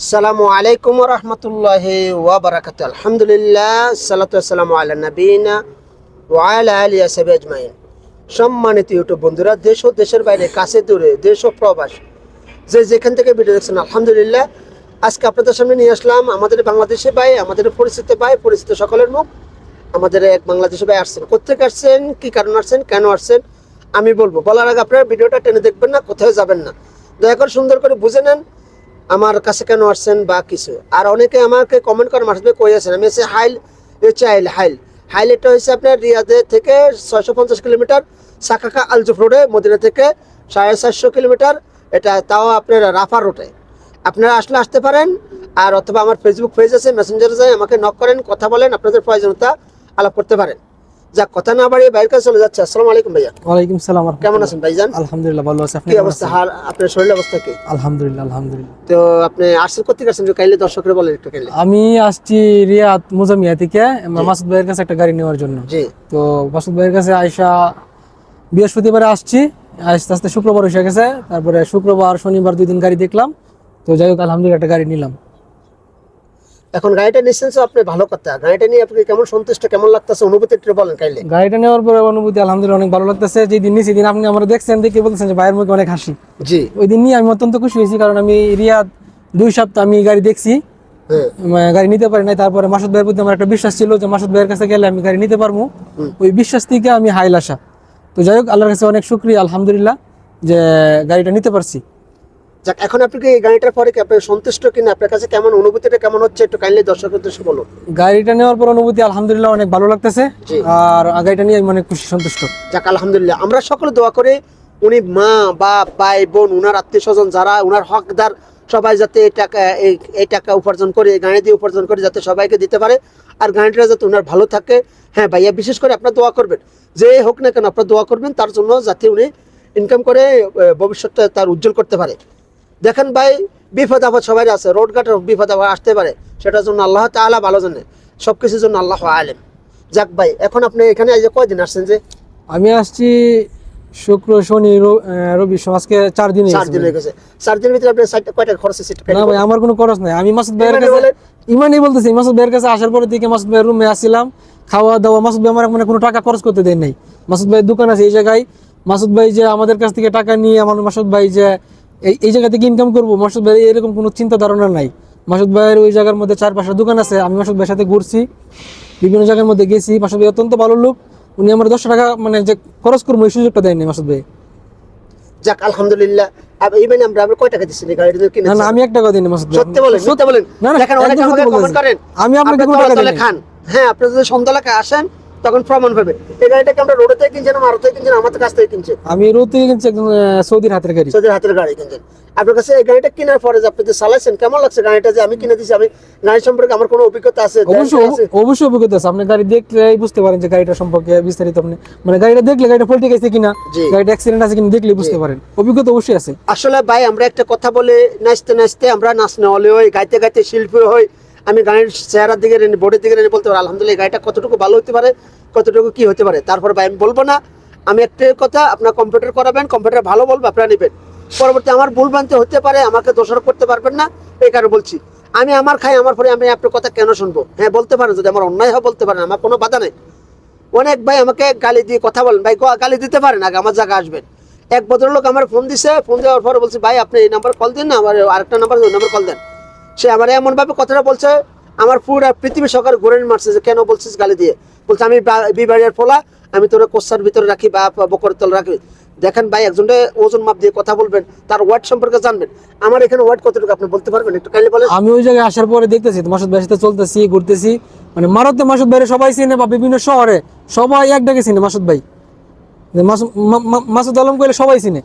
আসসালামু আলাইকুম রহমতুল্লাহ ওয়াবারাকাত আলহামদুলিল্লাহ, সালাতু আসসালামু আলা নবীনা ওয়ালা আলী আসাবি আজমাইন। সম্মানিত ইউটিউব বন্ধুরা, দেশ ও দেশের বাইরে, কাছে দূরে, দেশ ও প্রবাস, যে যেখান থেকে ভিডিও দেখছেন, আলহামদুলিল্লাহ, আজকে আপনাদের সামনে নিয়ে আসলাম আমাদের বাংলাদেশে ভাই, আমাদের পরিচিত ভাই, পরিচিত সকলের মুখ। আমাদের এক বাংলাদেশে ভাই আসছেন। কোথেকে আসছেন? কি কারণ আসছেন? কেন আসছেন? আমি বলব। বলার আগে আপনারা ভিডিওটা টেনে দেখবেন না, কোথাও যাবেন না। দয়া করে সুন্দর করে বুঝে নেন। আমার কাছে কেন আসছেন বা কিছু? আর অনেকে আমাকে কমেন্ট করে মাসবে কই আছেন? আমি এসে হাইল হচ্ছে হাইল হাইল। হাইল এটা হচ্ছে আপনার রিয়াদে থেকে ছয়শো পঞ্চাশ কিলোমিটার সাকাকা আলজুফ রোডে, মদিনা থেকে সাড়ে চারশো কিলোমিটার। এটা তাও আপনার রাফার রোডে। আপনারা আসলে আসতে পারেন, আর অথবা আমার ফেসবুক পেজ আছে মেসেঞ্জারে যায় আমাকে নক করেন, কথা বলেন, আপনাদের প্রয়োজনীয়তা আলাপ করতে পারেন। যাক কথা না বাড়িয়ে বাইরের কাছে চলে যাচ্ছে। আসসালামু আলাইকুম ভাইয়া। ওয়ালাইকুম সালাম। কেমন আছেন ভাইজান? আলহামদুলিল্লাহ ভালো আছে। কি অবস্থা? হাল আপনার শরীর অবস্থা কি? আলহামদুলিল্লাহ আলহামদুলিল্লাহ। তো আপনি আসছেন কোথেকে আসছেন? যে কাইলে দর্শকরা বলেন একটু কাইলে। আমি আসছি রিয়াদ মুজামিয়া থেকে মাসুদ ভাইয়ের কাছে একটা গাড়ি নেওয়ার জন্য। জি। তো মাসুদ ভাইয়ের কাছে আয়সা বৃহস্পতিবারে আসছি। আস্তে আস্তে শুক্রবার এসে গেছে। তারপরে শুক্রবার শনিবার দুই দিন গাড়ি দেখলাম। তো যাই হোক আলহামদুলিল্লাহ একটা গাড়ি নিলাম। এখন গাড়িটা নিচ্ছেন আপনি ভালো কথা। গাড়িটা নিয়ে আপনি কেমন সন্তুষ্ট কেমন লাগতেছে? অনুভূতি একটু বলেন কাইলে। গাড়িটা নেওয়ার পরে অনুভূতি আলহামদুলিল্লাহ অনেক ভালো লাগতেছে। যে দিন নিয়েছি দিন আপনি আমরা দেখছেন দেখে বলতেছেন যে ভাইয়ের মুখে অনেক হাসি। জি। ওই দিন নিয়ে আমি অত্যন্ত খুশি হয়েছি কারণ আমি রিয়াদ দুই সপ্তাহ আমি গাড়ি দেখছি। হ্যাঁ। গাড়ি নিতে পারি নাই। তারপরে মাসুদ ভাইয়ের প্রতি আমার একটা বিশ্বাস ছিল যে মাসুদ ভাইয়ের কাছে গেলে আমি গাড়ি নিতে পারব। ওই বিশ্বাস থেকে আমি হাইল আসা তো যাই হোক আল্লাহর কাছে অনেক শুক্রিয়া আলহামদুলিল্লাহ যে গাড়িটা নিতে পারছি। যাক এখন আপনি কি এই গাড়িটার পরে কি আপনি সন্তুষ্ট কিনা? আপনার কাছে কেমন অনুভূতিটা কেমন হচ্ছে? একটু কাইন্ডলি দর্শকের উদ্দেশ্যে বলুন। গাড়িটা নেওয়ার পর অনুভূতি আলহামদুলিল্লাহ অনেক ভালো লাগতেছে। আর গাড়িটা নিয়ে আমি অনেক খুশি সন্তুষ্ট। যাক আলহামদুলিল্লাহ। আমরা সকলে দোয়া করে উনি মা বা ভাই বোন উনার আত্মীয় স্বজন যারা উনার হকদার সবাই যাতে এই টাকা এই টাকা উপার্জন করে এই গাড়ি দিয়ে উপার্জন করে যাতে সবাইকে দিতে পারে। আর গাড়িটা যাতে উনার ভালো থাকে। হ্যাঁ ভাইয়া বিশেষ করে আপনার দোয়া করবেন। যে হোক না কেন আপনার দোয়া করবেন তার জন্য যাতে উনি ইনকাম করে ভবিষ্যৎটা তার উজ্জ্বল করতে পারে। দেখেন ভাই বিপদ আপদ সবাই আছে রোড ঘাটের বিপদ আপদ আসতে পারে সেটার জন্য আল্লাহ তাআলা ভালো জানে সব কিছুর জন্য আল্লাহ আলেম। যাক ভাই এখন আপনি এখানে এই যে কয়দিন আসছেন যে? আমি আসছি শুক্র শনি রবি আজকে চার দিন চার দিন হয়ে গেছে। চার দিনের ভিতরে সাইডটা কয়টা খরচ না ভাই আমার কোনো খরচ নাই। আমি মাসুদ ভাইয়ের কাছে ইমানই বলতেছি মাসুদ ভাইয়ের কাছে আসার পরে থেকে মাসুদ ভাইয়ের রুমে আসছিলাম খাওয়া দাওয়া মাসুদ ভাই আমার মানে কোনো টাকা খরচ করতে দেয় নাই। মাসুদ ভাইয়ের দোকান আছে এই জায়গায়। মাসুদ ভাই যে আমাদের কাছ থেকে টাকা নিয়ে আমার মাসুদ ভাই যে এই এই জায়গা থেকে ইনকাম করব। মাসুদ ভাই এরকম কোনো চিন্তা ধারণা নাই। মাসুদ ভাইয়ের ওই জায়গার মধ্যে চার পাঁচটা দোকান আছে আমি মাসুদ ভাইয়ের সাথে ঘুরছি। বিভিন্ন জায়গার মধ্যে গেছি। মাসুদ ভাই অত্যন্ত ভালো লোক। উনি আমার দশটা টাকা মানে যে খরচ করব এই সুযোগটা দেয়নি মাসুদ ভাই। যাক আলহামদুলিল্লাহ। আব- মানে আমরা আমরা কয় টাকা দিচ্ছি? গাড়িটা কিনে না আমি এক টাকা দিইনি মাসুদ ভাই। সত্যি বলেন সত্যি বলেন। না, না, অনেকে আমাকে কমেন্ট করেন। আমি আপনাকে কোনো টাকা দিইনি। খান। হ্যাঁ আপনি যদি সন্ধ্যালাকে আসেন তখন প্রমাণ পাবে এই গাড়িটাকে আমরা রোডে থেকে কিনছেন মারো থেকে কিনছেন আমাদের কাছ থেকে কিনছেন আমি রোদ থেকে কিনছি একদম সৌদির হাতের গাড়ি। সৌদির হাতের গাড়ি কিনছেন আপনার কাছে এই গাড়িটা কেনার পরে যে আপনি যে চালাইছেন কেমন লাগছে গাড়িটা যে আমি কিনে দিছি? আমি গাড়ি সম্পর্কে আমার কোনো অভিজ্ঞতা আছে? অবশ্যই অবশ্যই অভিজ্ঞতা আছে। আপনি গাড়ি দেখলেই বুঝতে পারেন যে গাড়িটা সম্পর্কে বিস্তারিত আপনি মানে গাড়িটা দেখলে গাড়িটা ফল্টে গেছে কিনা গাড়িটা অ্যাক্সিডেন্ট আছে কিনা দেখলে বুঝতে পারেন। অভিজ্ঞতা অবশ্যই আছে। আসলে ভাই আমরা একটা কথা বলে নাচতে নাচতে আমরা নাচ নেওয়ালে হই গাইতে গাইতে শিল্পী হই আমি গাড়ির চেহারার দিকে রেনে বোর্ডের দিকে রেনে বলতে পারি, আলহামদুলিল্লাহ গাড়িটা কতটুকু ভালো হতে পারে, কতটুকু কি হতে পারে? তারপর ভাই, আমি বলব না, আমি একটা কথা আপনার কম্পিউটার করাবেন কম্পিউটার ভালো বলব, আপনারা নেবেন। পরবর্তী আমার ভুল ভ্রান্তি হতে পারে, আমাকে দোষারোপ করতে পারবেন না, এই কারণে বলছি, আমি আমার খাই, আমার পরে আমি আপনার কথা কেন শুনব? হ্যাঁ বলতে পারেন, যদি আমার অন্যায় হয়, বলতে পারেন, আমার কোনো বাধা নেই। অনেক ভাই আমাকে গালি দিয়ে কথা বলেন, ভাই গালি দিতে পারেন, আগে আমার জায়গা আসবেন। এক ভদ্রলোক আমার ফোন দিছে ফোন দেওয়ার পরে বলছে, ভাই, আপনি এই নাম্বার কল দিন না, আমার আরেকটা নাম্বার ওই নাম্বার কল দেন। সে আমার এমন ভাবে কথাটা বলছে আমার পুরো পৃথিবী সরকার ঘুরে মারছে যে কেন বলছিস গালি দিয়ে? বলছে আমি বা- বিবাহের ফলা আমি তোর কোসার ভিতরে রাখি বা বকরের তল রাখি। দেখেন ভাই একজনটা ওজন মাপ দিয়ে কথা বলবেন তার ওয়ার্ড সম্পর্কে জানবেন। আমার এখানে ওয়ার্ড কতটুকু আপনি বলতে পারবেন? একটু কাইলে বলেন। আমি ওই জায়গায় আসার পরে দেখতেছি মাসুদ ভাইয়ের সাথে চলতেছি ঘুরতেছি। মানে মারতে মাসুদ ভাইয়ের সবাই চিনে বা বিভিন্ন শহরে সবাই এক ডাকে চিনে মাসুদ ভাই। মাসুদ- আলম কইলে সবাই চিনে।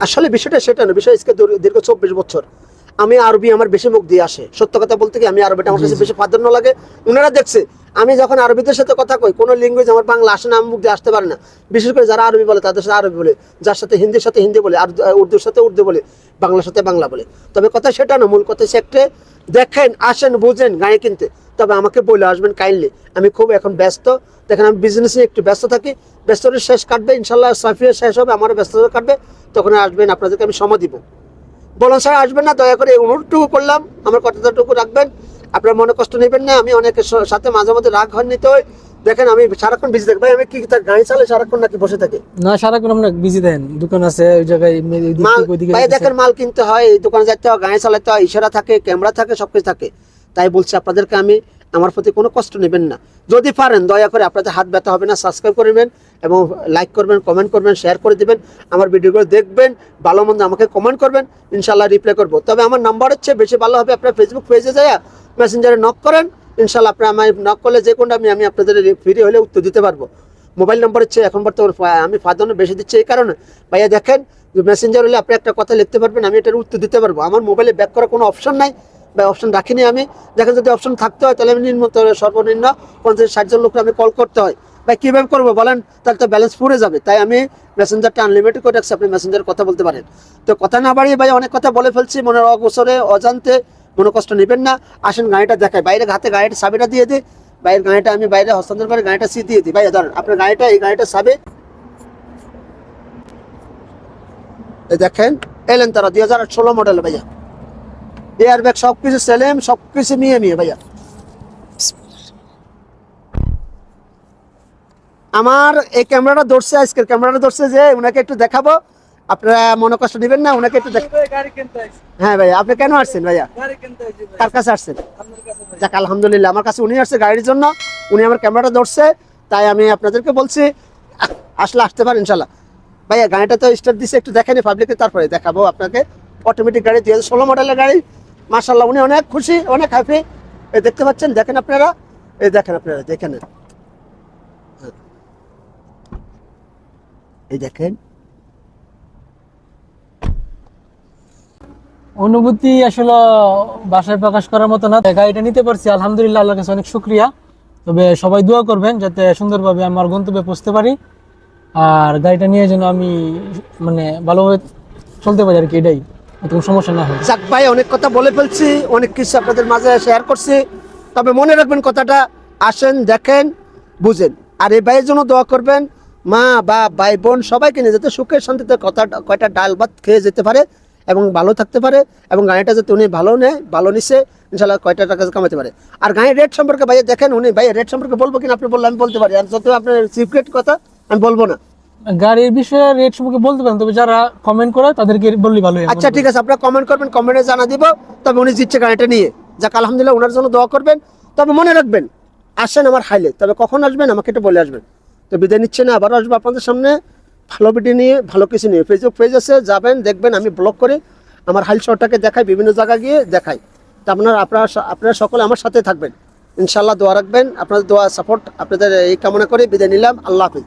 আসলে বিষয়টা সেটা না বিষয় আজকে দীর্ঘ চব্বিশ বছর। আমি আরবি আমার বেশি মুখ দিয়ে আসে। সত্য কথা বলতে কি আমি আরবিটা আমার কাছে বেশি প্রাধান্য লাগে। ওনারা দেখছে আমি যখন আরবিদের সাথে কথা কই কোনো ল্যাঙ্গুয়েজ আমার বাংলা আসে না আমি মুখ দিয়ে আসতে পারে না। বিশেষ করে যারা আরবি বলে তাদের সাথে আরবি বলে যার সাথে হিন্দির সাথে হিন্দি বলে আর উর্দুর সাথে উর্দু বলে বাংলার সাথে বাংলা বলে। তবে কথা সেটা না মূল কথা একটা দেখেন আসেন বুঝেন গায়ে কিনতে। তবে আমাকে বলে আসবেন কাইন্ডলি আমি খুব এখন ব্যস্ত। দেখেন আমি বিজনেসে একটু ব্যস্ত থাকি। ব্যস্ততা শেষ কাটবে ইনশাল্লাহ সাফিয়া শেষ হবে আমারও ব্যস্ততা কাটবে। তখন আসবেন আপনাদেরকে আমি সময় দিব। বলুন স্যার আসবেন না দয়া করে এই অনুরোধটুকু করলাম। আমার কথাটুকু রাখবেন। আপনার মনে কষ্ট নেবেন না আমি অনেকের সাথে মাঝে মধ্যে রাগ হন নিতে হয়। দেখেন আমি সারাক্ষণ বিজি থাকি। ভাই আমি কি গাড়ি চালাই সারাক্ষণ নাকি বসে থাকি? না সারাক্ষণ আপনার বিজি দেন দোকান আছে ওই জায়গায় ভাই দেখেন মাল কিনতে হয় এই দোকানে যাইতে হয় গাড়ি চালাতে হয় ইশারা থাকে ক্যামেরা থাকে সবকিছু থাকে। তাই বলছি আপনাদেরকে আমি আমার প্রতি কোনো কষ্ট নেবেন না। যদি পারেন, দয়া করে আপনাদের হাত ব্যথা হবে না সাবস্ক্রাইব করবেন এবং লাইক করবেন কমেন্ট করবেন শেয়ার করে দেবেন। আমার ভিডিওগুলো দেখবেন, ভালো মন্দ আমাকে কমেন্ট করবেন ইনশাল্লাহ রিপ্লাই করব। তবে আমার নাম্বার হচ্ছে, বেশি ভালো হবে আপনার ফেসবুক পেজে যায় মেসেঞ্জারে নক করেন ইনশাল্লাহ আপনি আমার নক করলে যে কোনটা আমি আমি আপনাদের ফ্রি হলে উত্তর দিতে পারব। মোবাইল নাম্বার হচ্ছে, এখন বর্তমানে আমি ফাদানো বেশি দিচ্ছি এই কারণে। ভাইয়া দেখেন মেসেঞ্জার হলে আপনি একটা কথা লিখতে পারবেন, আমি এটার উত্তর দিতে পারব। আমার মোবাইলে ব্যাক করার কোনো অপশন নাই। বা অপশন রাখিনি আমি। দেখেন যদি অপশন থাকতে হয়, তাহলে আমি নিম্ন সর্বনিম্ন পঞ্চাশ ষাট জন লোককে আমি কল করতে হয়। ভাই, কীভাবে করব বলেন? তাহলে তো ব্যালেন্স পুড়ে যাবে। তাই আমি মেসেঞ্জারটা আনলিমিটেড করে রাখছি, আপনি মেসেঞ্জার কথা বলতে পারেন। তো কথা না বাড়িয়ে ভাই, অনেক কথা বলে ফেলছি। মনের অবসরে অজান্তে, কোনো কষ্ট নেবেন না। আসেন গাড়িটা দেখায় বাইরে হাতে গাড়িটা চাবিটা দিয়ে দিই বাইরের গাড়িটা আমি বাইরে হস্তান্তর করে গাড়িটা সি দিয়ে দিই। ভাই ধরেন আপনার গাড়িটা, এই গাড়িটা সাবে দেখেন, এলেন তারা, দুই হাজার ষোলো মডেল ভাইয়া। এয়ার ব্যাগ সব কিছু সেলেম সব কিছু নিয়ে নিয়ে ভাইয়া। আমার এই ক্যামেরাটা ধরছে আজকের ক্যামেরাটা ধরছে যে ওনাকে একটু দেখাবো। আপনারা মনে কষ্ট নেবেন না ওনাকে একটু হ্যাঁ ভাইয়া আপনি কেন আসছেন ভাইয়া? কার কাছে আসছেন? যাক আলহামদুলিল্লাহ আমার কাছে উনি আসছে গাড়ির জন্য উনি আমার ক্যামেরাটা ধরছে তাই আমি আপনাদেরকে বলছি আসলে আসতে পারেন ইনশাল্লাহ ভাইয়া গাড়িটা তো স্টার্ট দিছে একটু দেখেনি পাবলিকে তারপরে দেখাবো আপনাকে। অটোমেটিক গাড়ি দুই হাজার ষোলো মডেলের গাড়ি মার্শাল্লাহ উনি অনেক খুশি, অনেক হ্যাপি এই দেখতে পাচ্ছেন, দেখেন আপনারা? এই দেখেন আপনারা, দেখেন। এই দেখেন। অনুভূতি আসলে বাসায় প্রকাশ করার মতো না। গাড়িটা নিতে পারছি, আলহামদুলিল্লাহ আল্লাহ কাছে অনেক শুক্রিয়া। তবে সবাই দোয়া করবেন, যাতে সুন্দরভাবে আমার গন্তব্যে পৌঁছতে পারি। আর গাড়িটা নিয়ে যেন আমি মানে ভালোভাবে চলতে পারি আর কি, এটাই। সমস্যা না হয়। যাক ভাই, অনেক কথা বলে ফেলছি, অনেক কিছু আপনাদের মাঝে শেয়ার করছি। তবে মনে রাখবেন কথাটা, আসেন, দেখেন, বুঝেন। আর এই ভাইয়ের জন্য দোয়া করবেন, মা বা ভাই, বোন, সবাইকে নিয়ে যাতে সুখের শান্তিতে কথা কয়টা ডাল ভাত খেয়ে যেতে পারে এবং ভালো থাকতে পারে এবং গাড়িটা যাতে উনি ভালো নেয়, ভালো নিছে ইনশাল্লাহ কয়টা টাকা কামাতে পারে। আর গাড়ির রেট সম্পর্কে ভাইয়া দেখেন উনি ভাইয়ের রেট সম্পর্কে বলব কিনা? আপনি বললে আমি বলতে পারি। আর যত আপনার সিক্রেট কথা, আমি বলব না। গাড়ির বিষয়ে রেট সম্পর্কে বলতে পারেন, তবে যারা কমেন্ট করে তাদেরকে বললে ভালো হয়। আচ্ছা ঠিক আছে, আপনারা কমেন্ট করবেন কমেন্টে জানা দিব, তবে উনি জিতছে গাড়িটা নিয়ে। যাক, আলহামদুলিল্লাহ ওনার জন্য দোয়া করবেন। তবে মনে রাখবেন, আসেন আমার হাইলে তবে কখন আসবেন, আমাকে একটু বলে আসবেন। তো বিদায় নিচ্ছে না, আবারও আসব আপনাদের সামনে। ভালো ভিডিও নিয়ে, ভালো কিছু নিয়ে। ফেসবুক পেজ আছে, যাবেন, দেখবেন, আমি ব্লগ করি। আমার হাইল শহরটাকে দেখাই, বিভিন্ন জায়গা গিয়ে দেখাই। তা আপনার, আপনারা আপনারা সকলে আমার সাথে থাকবেন। ইনশাল্লাহ দোয়া রাখবেন। আপনাদের দোয়া সাপোর্ট আপনাদের এই কামনা করে বিদায় নিলাম। আল্লাহ হাফিজ।